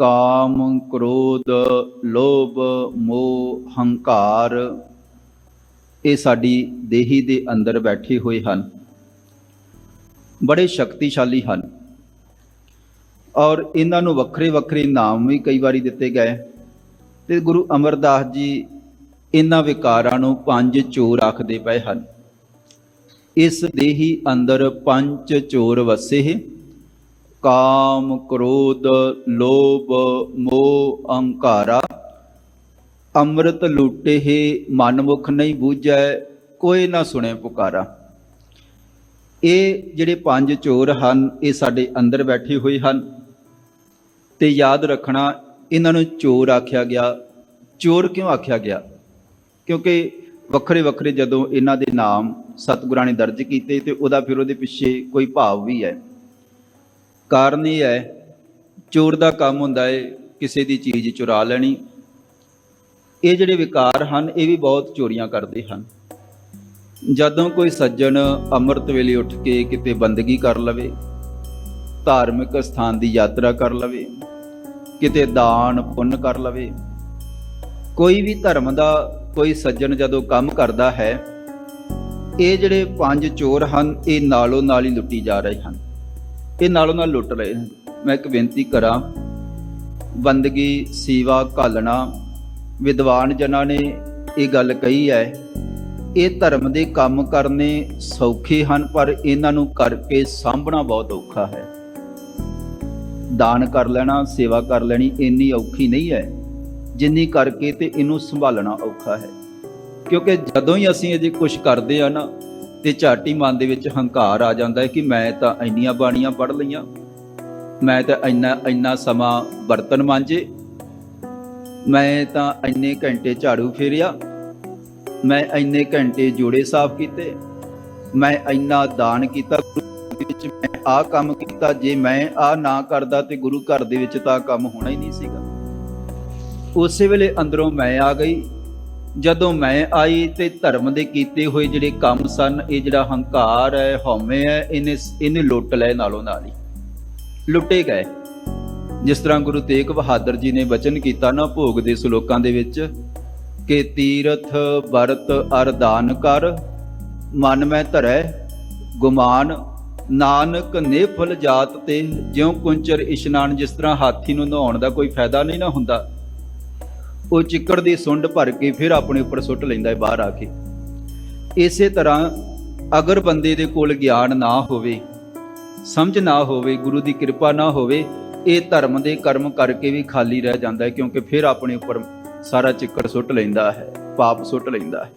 ਕਾਮ ਕ੍ਰੋਧ, ਲੋਭ, ਮੋਹ, ਹੰਕਾਰ, ਇਹ ਸਾਡੀ ਦੇਹੀ ਦੇ ਅੰਦਰ ਬੈਠੇ ਹੋਏ ਹਨ। ਬੜੇ ਸ਼ਕਤੀਸ਼ਾਲੀ ਹਨ। ਔਰ ਇਹਨਾਂ ਨੂੰ ਵੱਖਰੇ ਵੱਖਰੇ ਨਾਮ ਵੀ ਕਈ ਵਾਰੀ ਦਿੱਤੇ ਗਏ। ਤੇ ਗੁਰੂ ਅਮਰਦਾਸ ਜੀ ਇਹਨਾਂ ਵਿਕਾਰਾਂ ਨੂੰ ਪੰਜ ਚੋਰ ਆਖਦੇ ਪਏ ਹਨ। ਇਸ ਦੇਹੀ ਅੰਦਰ ਪੰਜ ਚੋਰ ਵਸੇ ਕਾਮ ਕ੍ਰੋਧ, ਲੋਭ, ਮੋਹ, ਅਹੰਕਾਰਾ। ਅੰਮ੍ਰਿਤ ਲੂਟੇ ਹੀ, ਮਨਮੁਖ ਨਹੀਂ ਬੂਝੈ, ਕੋਈ ਨਾ ਸੁਣੇ ਪੁਕਾਰਾ। ਇਹ ਜਿਹੜੇ ਪੰਜ ਚੋਰ ਹਨ, ਇਹ ਸਾਡੇ ਅੰਦਰ ਬੈਠੇ ਹੋਏ ਹਨ। ਤੇ ਯਾਦ ਰੱਖਣਾ, ਇਹਨਾਂ ਨੂੰ ਚੋਰ ਆਖਿਆ ਗਿਆ। ਚੋਰ ਕਿਉਂ ਆਖਿਆ ਗਿਆ? ਕਿਉਂਕਿ ਵੱਖਰੇ ਵੱਖਰੇ ਜਦੋਂ ਇਹਨਾਂ ਦੇ ਨਾਮ ਸਤਿਗੁਰਾਂ ਨੇ ਦਰਜ ਕੀਤੇ ਤੇ ਉਹਦਾ ਫਿਰ ਉਹਦੇ ਪਿੱਛੇ ਕੋਈ ਭਾਵ ਵੀ ਹੈ। ਕਾਰਨ ਇਹ ਹੈ, ਚੋਰ ਦਾ ਕੰਮ ਹੁੰਦਾ ਹੈ ਕਿਸੇ ਦੀ ਚੀਜ਼ ਚੁਰਾ ਲੈਣੀ। ਇਹ ਜਿਹੜੇ ਵਿਕਾਰ ਹਨ, ਇਹ ਵੀ ਬਹੁਤ ਚੋਰੀਆਂ ਕਰਦੇ ਹਨ। ਜਦੋਂ ਕੋਈ ਸੱਜਣ ਅੰਮ੍ਰਿਤ ਵੇਲੇ ਉੱਠ ਕੇ ਕਿਤੇ ਬੰਦਗੀ ਕਰ ਲਵੇ, ਧਾਰਮਿਕ ਸਥਾਨ ਦੀ ਯਾਤਰਾ ਕਰ ਲਵੇ, ਕਿਤੇ ਦਾਨ ਪੁੰਨ ਕਰ ਲਵੇ, ਕੋਈ ਵੀ ਧਰਮ ਦਾ ਕੋਈ ਸੱਜਣ ਜਦੋਂ ਕੰਮ ਕਰਦਾ ਹੈ, ਇਹ ਜਿਹੜੇ ਪੰਜ ਚੋਰ ਹਨ, ਇਹ ਨਾਲੋਂ ਨਾਲ ਹੀ ਲੁੱਟੀ ਜਾ ਰਹੇ ਹਨ। ਇਹ ਨਾਲੋਂ ਨਾਲ ਲੁੱਟ ਰਹੇ ਹਨ ਮੈਂ ਇੱਕ ਬੇਨਤੀ ਕਰਾਂ, ਬੰਦਗੀ, ਸੇਵਾ, ਘਾਲਣਾ, ਵਿਦਵਾਨ ਜਨਾਂ ਨੇ ਇਹ ਗੱਲ ਕਹੀ ਹੈ, ਇਹ ਧਰਮ ਦੇ ਕੰਮ ਕਰਨੇ ਸੌਖੇ ਹਨ, ਪਰ ਇਹਨਾਂ ਨੂੰ ਕਰਕੇ ਸਾਂਭਣਾ ਬਹੁਤ ਔਖਾ ਹੈ। ਦਾਨ ਕਰ ਲੈਣਾ, ਸੇਵਾ ਕਰ ਲੈਣੀ ਇੰਨੀ ਔਖੀ ਨਹੀਂ ਹੈ, ਜਿੰਨੀ ਕਰਕੇ ਤੇ ਇਹਨੂੰ ਸੰਭਾਲਣਾ ਔਖਾ ਹੈ। ਕਿਉਂਕਿ ਜਦੋਂ ਹੀ ਅਸੀਂ ਅਜੇ ਕੁਝ ਕਰਦੇ ਆ ਨਾ ਤੇ ਝਾਟੀ ਮਨ ਦੇ ਵਿੱਚ ਹੰਕਾਰ ਆ ਜਾਂਦਾ ਹੈ ਕਿ ਮੈਂ ਤਾਂ ਇੰਨੀਆਂ ਬਾਣੀਆਂ ਪੜ੍ਹ ਲਈਆਂ। ਮੈਂ ਤਾਂ ਇੰਨਾ ਇੰਨਾ ਸਮਾਂ ਬਰਤਨ ਮਾਂਜੇ। ਮੈਂ ਤਾਂ ਇੰਨੇ ਘੰਟੇ ਝਾੜੂ ਫੇਰਿਆ। ਮੈਂ ਇੰਨੇ ਘੰਟੇ ਜੋੜੇ ਸਾਫ਼ ਕੀਤੇ। ਮੈਂ ਇੰਨਾ ਦਾਨ ਕੀਤਾ ਵਿੱਚ। ਮੈਂ ਆਹ ਕੰਮ ਕੀਤਾ। ਜੇ ਮੈਂ ਆਹ ਨਾ ਕਰਦਾ ਤੇ ਗੁਰੂ ਘਰ ਦੇ ਵਿੱਚ ਤਾਂ ਆਹ ਕੰਮ ਹੋਣਾ ਹੀ ਨਹੀਂ ਸੀਗਾ। ਉਸੇ ਵੇਲੇ ਅੰਦਰੋਂ ਮੈਂ ਆ ਗਈ। ਜਦੋਂ ਮੈਂ ਆਈ ਤੇ ਧਰਮ ਦੇ ਕੀਤੇ ਹੋਏ ਜਿਹੜੇ ਕੰਮ ਸਨ, ਇਹ ਜਿਹੜਾ ਹੰਕਾਰ ਹੈ, ਹਉਮੈ ਹੈ, ਇਹਨੇ ਇਹਨੇ ਲੁੱਟ ਲਏ ਨਾਲੋਂ ਨਾਲ ਹੀ। ਲੁੱਟੇ ਗਏ। ਜਿਸ ਤਰ੍ਹਾਂ ਗੁਰੂ ਤੇਗ ਬਹਾਦਰ ਜੀ ਨੇ ਵਚਨ ਕੀਤਾ ਨਾ ਭੋਗ ਦੇ ਸ਼ਲੋਕਾਂ ਦੇ ਵਿੱਚ, ਕਿ ਤੀਰਥ ਵਰਤ ਅਰਦਾਨ ਕਰ, ਮਨ ਮੈਂ ਧਰੈ, ਗੁਮਾਨ, ਨਾਨਕ ਨਿਫਲ ਜਾਤ ਤੇ, ਜਿਉ ਕੁੰਚਰ ਇਸ਼ਨਾਨ ਜਿਸ ਤਰ੍ਹਾਂ ਹਾਥੀ ਨੂੰ ਨਹਾਉਣ ਦਾ ਕੋਈ ਫਾਇਦਾ ਨਹੀਂ ਨਾ ਹੁੰਦਾ ਉਹ ਚਿੱਕੜ ਦੀ ਸੁੰਡ ਭਰ ਕੇ ਫਿਰ ਆਪਣੇ ਉੱਪਰ ਸੁੱਟ ਲੈਂਦਾ ਹੈ ਬਾਹਰ ਆ ਕੇ। ਇਸੇ ਤਰ੍ਹਾਂ ਅਗਰ ਬੰਦੇ ਦੇ ਕੋਲ ਗਿਆਨ ਨਾ ਹੋਵੇ, ਸਮਝ ਨਾ ਹੋਵੇ, ਗੁਰੂ ਦੀ ਕਿਰਪਾ ਨਾ ਹੋਵੇ, ਇਹ ਧਰਮ ਦੇ ਕਰਮ ਕਰਕੇ ਵੀ ਖਾਲੀ ਰਹਿ ਜਾਂਦਾ ਹੈ ਕਿਉਂਕਿ ਫਿਰ ਆਪਣੇ ਉੱਪਰ ਸਾਰਾ ਚਿੱਕੜ ਸੁੱਟ ਲੈਂਦਾ ਹੈ, ਪਾਪ ਸੁੱਟ ਲੈਂਦਾ ਹੈ।